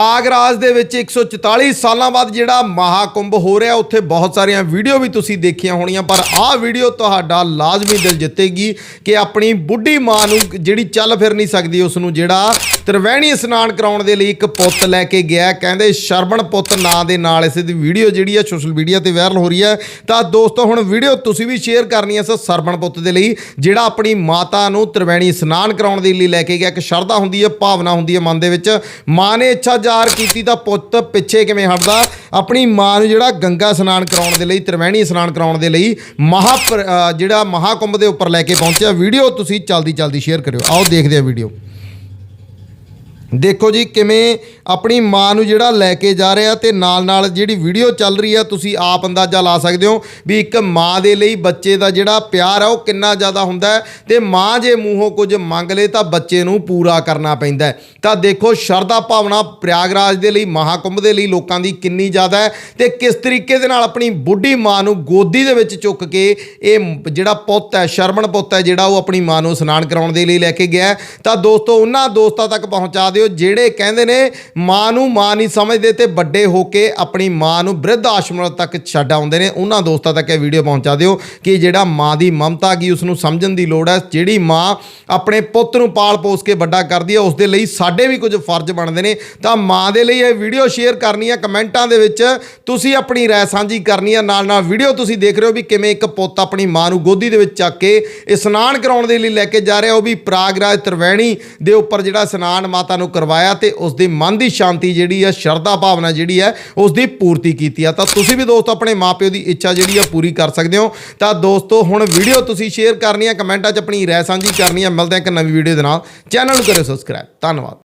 ਆਗਰਾਜ ਦੇ ਵਿੱਚ 144 ਸਾਲਾਂ ਬਾਅਦ ਜਿਹੜਾ ਮਹਾਕੁੰਭ ਹੋ ਰਿਹਾ, ਉੱਥੇ ਬਹੁਤ ਸਾਰੀਆਂ ਵੀਡੀਓ ਵੀ ਤੁਸੀਂ ਦੇਖੀਆਂ ਹੋਣੀਆਂ, ਪਰ ਆਹ ਵੀਡੀਓ ਤੁਹਾਡਾ ਲਾਜ਼ਮੀ ਦਿਲ ਜਿੱਤੇਗੀ ਕਿ ਆਪਣੀ ਬੁੱਢੀ ਮਾਂ ਨੂੰ ਜਿਹੜੀ ਚੱਲ ਫਿਰ ਨਹੀਂ ਸਕਦੀ ਉਸ ਨੂੰ ਜਿਹੜਾ ਤ੍ਰਿਵੈਣੀ ਇਸ਼ਨਾਨ ਕਰਾਉਣ ਦੇ ਲਈ ਇੱਕ ਪੁੱਤ ਲੈ ਕੇ ਗਿਆ। ਕਹਿੰਦੇ ਸ਼ਰਵਣ ਪੁੱਤ ਨਾਂ ਦੇ ਨਾਲ ਇਸ ਦੀ ਵੀਡੀਓ ਜਿਹੜੀ ਹੈ ਸੋਸ਼ਲ ਮੀਡੀਆ ਤੇ ਵਾਇਰਲ ਹੋ ਰਹੀ ਹੈ। ਤਾਂ ਦੋਸਤੋ, ਹੁਣ ਵੀਡੀਓ ਤੁਸੀਂ ਵੀ ਸ਼ੇਅਰ ਕਰਨੀ ਹੈ ਸੋ ਸਰਵਣ ਪੁੱਤ ਦੇ ਲਈ, ਜਿਹੜਾ ਆਪਣੀ ਮਾਤਾ ਨੂੰ ਤ੍ਰਿਵੈਣੀ ਇਸ਼ਨਾਨ ਕਰਾਉਣ ਦੇ ਲਈ ਲੈ ਕੇ ਗਿਆ। ਇੱਕ ਸ਼ਰਧਾ ਹੁੰਦੀ ਹੈ, ਭਾਵਨਾ ਹੁੰਦੀ ਹੈ ਮਨ ਦੇ ਵਿੱਚ। ਮਾਂ ਨੇ ਇੱਛਾ ਜ਼ਾਹਰ ਕੀਤੀ ਤਾਂ ਪੁੱਤ ਪਿੱਛੇ ਕਿਵੇਂ ਹਟਦਾ? ਆਪਣੀ ਮਾਂ ਨੂੰ ਜਿਹੜਾ ਗੰਗਾ ਇਸ਼ਨਾਨ ਕਰਾਉਣ ਦੇ ਲਈ ਤ੍ਰਿਵੈਣੀ ਇਸ਼ਨਾਨ ਕਰਾਉਣ ਦੇ ਲਈ ਮਹਾ ਜਿਹੜਾ ਮਹਾਕੁੰਭ ਦੇ ਉੱਪਰ ਲੈ ਕੇ ਪਹੁੰਚਿਆ। ਵੀਡੀਓ ਤੁਸੀਂ ਜਲਦੀ ਜਲਦੀ ਸ਼ੇਅਰ ਕਰਿਓ। ਆਓ ਦੇਖਦੇ ਹਾਂ ਵੀਡੀਓ। ਦੇਖੋ ਜੀ ਕਿਵੇਂ ਆਪਣੀ ਮਾਂ ਨੂੰ ਜਿਹੜਾ ਲੈ ਕੇ ਜਾ ਰਿਹਾ ਤੇ ਨਾਲ ਨਾਲ ਜਿਹੜੀ ਵੀਡੀਓ ਚੱਲ ਰਹੀ ਆ, ਤੁਸੀਂ ਆਪ ਅੰਦਾਜ਼ਾ ਲਾ ਸਕਦੇ ਹੋ ਵੀ ਇੱਕ ਮਾਂ ਦੇ ਲਈ ਬੱਚੇ ਦਾ ਜਿਹੜਾ ਪਿਆਰ ਆ, ਉਹ ਕਿੰਨਾ ਜ਼ਿਆਦਾ ਹੁੰਦਾ ਹੈ। ਤੇ ਮਾਂ ਜੇ ਮੂੰਹੋਂ ਕੁਝ ਮੰਗ ਲੇ ਤਾਂ ਬੱਚੇ ਨੂੰ ਪੂਰਾ ਕਰਨਾ ਪੈਂਦਾ ਤਾਂ ਦੇਖੋ, ਸ਼ਰਧਾ ਭਾਵਨਾ ਪ੍ਰਿਆਗਰਾਜ ਦੇ ਲਈ, ਮਹਾਕੁੰਭ ਦੇ ਲਈ ਲੋਕਾਂ ਦੀ ਕਿੰਨੀ ਜ਼ਿਆਦਾ ਹੈ ਤੇ ਕਿਸ ਤਰੀਕੇ ਦੇ ਨਾਲ ਆਪਣੀ ਬੁੱਢੀ ਮਾਂ ਨੂੰ ਗੋਦੀ ਦੇ ਵਿੱਚ ਚੁੱਕ ਕੇ ਇਹ ਜਿਹੜਾ ਪੁੱਤ ਹੈ, ਸ਼ਰਮਣ ਪੁੱਤ ਹੈ, ਜਿਹੜਾ ਉਹ ਆਪਣੀ ਮਾਂ ਨੂੰ ਇਸ਼ਨਾਨ ਕਰਾਉਣ ਦੇ ਲਈ ਲੈ ਕੇ ਗਿਆ ਤਾਂ ਦੋਸਤੋ, ਉਹਨਾਂ ਦੋਸਤਾਂ ਤੱਕ ਪਹੁੰਚਾ ਦਿਓ। ਜਿਹੜੇ ਕਹਿੰਦੇ ਨੇ ਮਾਂ ਨੂੰ ਮਾਂ ਨਹੀਂ ਸਮਝਦੇ ਤੇ ਵੱਡੇ ਹੋ ਕੇ ਆਪਣੀ ਮਾਂ ਨੂੰ ਬ੍ਰਿਧ ਆਸ਼ਰਮ ਤੱਕ ਛੱਡ ਆਉਂਦੇ ਨੇ, ਉਹਨਾਂ ਦੋਸਤਾਂ ਤੱਕ ਇਹ ਵੀਡੀਓ ਪਹੁੰਚਾ ਦਿਓ ਕਿ ਜਿਹੜਾ ਮਾਂ ਦੀ ਮਮਤਾ ਕੀ ਉਸ ਨੂੰ ਸਮਝਣ ਦੀ ਲੋੜ ਹੈ, ਜਿਹੜੀ ਮਾਂ ਆਪਣੇ ਪੁੱਤ ਨੂੰ ਪਾਲ ਪੋਸ ਕੇ ਵੱਡਾ ਕਰਦੀ ਹੈ ਉਸ ਦੇ ਲਈ ਸਾਡੇ ਵੀ ਕੁਝ ਫਰਜ਼ ਬਣਦੇ ਨੇ। ਤਾਂ ਮਾਂ ਦੇ ਲਈ ਇਹ ਵੀਡੀਓ ਸ਼ੇਅਰ ਕਰਨੀ ਹੈ, ਕਮੈਂਟਾਂ ਦੇ ਵਿੱਚ ਤੁਸੀਂ ਆਪਣੀ ਰਾਏ ਸਾਂਝੀ ਕਰਨੀ ਹੈ ਨਾਲ ਨਾਲ ਵੀਡੀਓ ਤੁਸੀਂ ਦੇਖ ਰਹੇ ਹੋ ਵੀ ਕਿਵੇਂ ਇੱਕ ਪੁੱਤ ਆਪਣੀ ਮਾਂ ਨੂੰ ਗੋਦੀ ਦੇ ਵਿੱਚ ਚੱਕ ਕੇ ਇਸ਼ਨਾਨ ਕਰਾਉਣ ਦੇ ਲਈ ਲੈ ਕੇ ਜਾ ਰਿਹਾ, ਉਹ ਵੀ ਪ੍ਰਾਗਰਾਜ ਤ੍ਰਿਵੈਣੀ ਦੇ ਉੱਪਰ ਜਿਹੜਾ ਇਸ਼ਨਾਨ ਮਾਤਾ ਨੂੰ ਕਰਵਾਇਆ ਤੇ ਉਸ ਦੇ ਮਨ ਦੀ ਸ਼ਾਂਤੀ ਜਿਹੜੀ ਹੈ ਸ਼ਰਧਾ ਭਾਵਨਾ ਜਿਹੜੀ ਹੈ ਉਸ ਦੀ ਪੂਰਤੀ ਕੀਤੀ ਆ। ਤਾਂ ਤੁਸੀਂ ਵੀ ਦੋਸਤੋ ਆਪਣੇ ਮਾਪਿਓ ਦੀ ਇੱਛਾ ਜਿਹੜੀ ਆ, ਪੂਰੀ ਕਰ ਸਕਦੇ ਹੋ। ਤਾਂ ਦੋਸਤੋ, ਹੁਣ ਵੀਡੀਓ ਤੁਸੀਂ ਸ਼ੇਅਰ ਕਰਨੀ ਆ, ਕਮੈਂਟਾਂ 'ਚ ਆਪਣੀ ਰਾਏ ਸਾਂਝੀ ਕਰਨੀ ਹੈ ਮਿਲਦੇ ਹਾਂ ਇੱਕ ਨਵੀਂ ਵੀਡੀਓ ਦੇ ਨਾਲ। ਚੈਨਲ ਨੂੰ ਕਰਿਓ ਸਬਸਕ੍ਰਾਈਬ। ਧੰਨਵਾਦ।